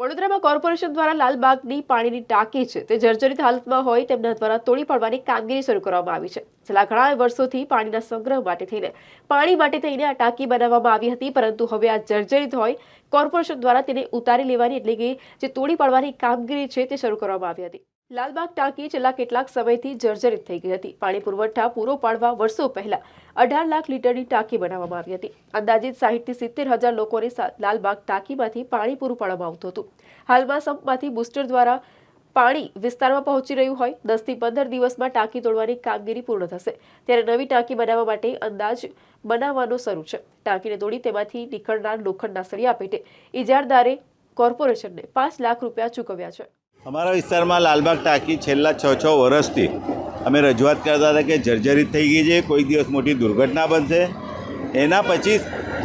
વડોદરામાં કોર્પોરેશન દ્વારા લાલબાગની પાણીની ટાંકી છે. તે જર્જરિત હાલતમાં હોય તેમના દ્વારા તોડી પાડવાની કામગીરી શરૂ કરવામાં આવી છે. છેલ્લા ઘણા વર્ષોથી પાણીના સંગ્રહ માટે થઈને, પાણી માટે થઈને આ ટાંકી બનાવવામાં આવી હતી, પરંતુ હવે આ જર્જરિત હોય, કોર્પોરેશન દ્વારા તેને ઉતારી લેવાની એટલે કે જે તોડી પાડવાની કામગીરી છે તે શરૂ કરવામાં આવી હતી. લાલબાગ ટાંકી છેલ્લા કેટલાક સમયથી જર્જરિત થઈ ગઈ હતી. પાણી પુરવઠા પૂરો પાડવા વર્ષો પહેલા અઢાર લાખ લીટરની ટાંકી બનાવવામાં આવી હતી. અંદાજિત સાહીઠથી સિત્તેર હજાર લોકોને લાલબાગ ટાંકીમાંથી પાણી પૂરું પાડવામાં આવતું હતું. હાલમાં સંપમાંથી બુસ્ટર દ્વારા પાણી વિસ્તારમાં પહોંચી રહ્યું હોય, દસથી પંદર દિવસમાં ટાંકી તોડવાની કામગીરી પૂર્ણ થશે. ત્યારે નવી ટાંકી બનાવવા માટે અંદાજ બનાવવાનો શરૂ છે. ટાંકીને તોડી તેમાંથી નીકળનાર લોખંડના સળિયા પેટે ઇજારદારે કોર્પોરેશનને પાંચ લાખ રૂપિયા ચૂકવ્યા છે. અમારા વિસ્તારમાં લાલબાગ ટાંકી છેલ્લા છ છ વર્ષથી અમે રજૂઆત કરતા હતા કે જર્જરિત થઈ ગઈ છે, કોઈ દિવસ મોટી દુર્ઘટના બનશે. એના પછી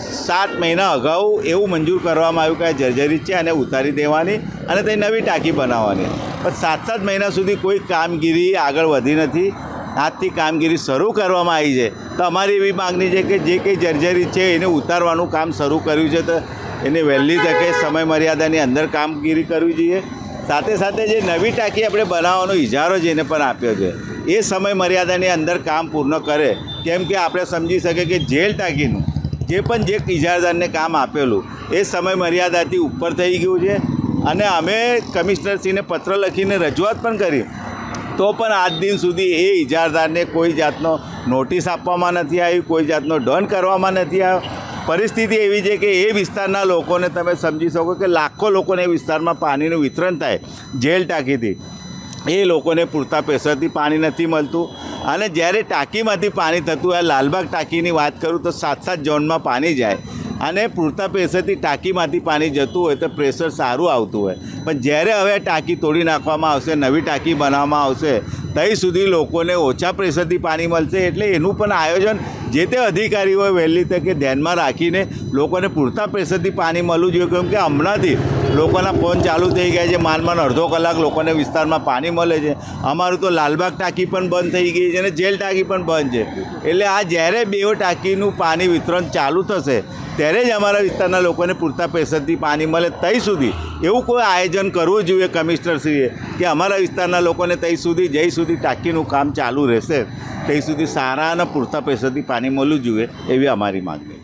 સાત મહિના અગાઉ એવું મંજૂર કરવામાં આવ્યું કે આ જર્જરિત છે અને ઉતારી દેવાની અને તે નવી ટાંકી બનાવવાની. પણ સાત સાત મહિના સુધી કોઈ કામગીરી આગળ વધી નથી. આજથી કામગીરી શરૂ કરવામાં આવી છે. તો અમારી એવી માગણી છે કે જે કંઈ જર્જરિત છે એને ઉતારવાનું કામ શરૂ કર્યું છે તો એને વહેલી તકે સમય મર્યાદાની અંદર કામગીરી કરવી જોઈએ. સાથે સાથે જે નવી ટાંકી આપણે બનાવવાનો ઇજારો જેને પણ આપ્યો છે, એ સમય મર્યાદાની અંદર કામ પૂર્ણ કરે, કેમ કે આપણે સમજી શકીએ કે જેલ ટાંકીનું જે પણ જે ઇજારદારને કામ આપેલું, એ સમય મર્યાદાથી ઉપર થઈ ગયું છે. અને અમે કમિશનરશ્રીને પત્ર લખીને રજૂઆત પણ કરી. તો પણ આજ દિન સુધી એ ઇજારદારને કોઈ જાતનો નોટિસ આપવામાં નથી આવી, કોઈ જાતનો દંડ કરવામાં નથી આવ્યો. પરિસ્થિતિ એવી છે કે એ વિસ્તારના લોકોને તમે સમજી શકો કે લાખો લોકોને એ વિસ્તારમાં પાણીનું વિતરણ થાય, જેલ ટાંકીથી એ લોકોને પૂરતા પ્રેશરથી પાણી નથી મળતું અને જ્યારે ટાંકીમાંથી પાણી થતું હોય લાલબાગ ટાંકીની વાત કરું તો સાત સાત ઝોનમાં પાણી જાય અને પૂરતા પ્રેશરથી ટાંકીમાંથી પાણી જતું હોય તો પ્રેશર સારું આવતું હોય. પણ જ્યારે હવે ટાંકી તોડી નાખવામાં આવશે, નવી ટાંકી બનાવવામાં આવશે ત્યાં સુધી લોકોને ઓછા પ્રેશરથી પાણી મળશે એટલે એનું પણ આયોજન જે તે અધિકારીઓએ વહેલી તકે ધ્યાનમાં રાખીને લોકોને પૂરતા પ્રેશરથી પાણી મળવું જોઈએ. કેમ કે હમણાંથી લોકોના ફોન ચાલુ થઈ ગયા છે માન અડધો કલાક લોકોને વિસ્તારમાં પાણી મળે છે. અમારું તો લાલબાગ ટાંકી પણ બંધ થઈ ગઈ છે અને જેલ ટાંકી પણ બંધ છે. એટલે આ જ્યારે બેઓ ટાંકીનું પાણી વિતરણ ચાલુ થશે, ત્યારે જ અમારા વિસ્તારના લોકોને પૂરતા પૈસાથી પાણી મળે ત્યાં સુધી. એવું કોઈ આયોજન કરવું જોઈએ કમિશનરશ્રીએ, કે અમારા વિસ્તારના લોકોને ત્યાં સુધી, જઈ સુધી ટાંકીનું કામ ચાલુ રહેશે. ત્યાં સુધી સારા અને પૂરતા પૈસાથી પાણી મળવું જોઈએ એવી અમારી માગણી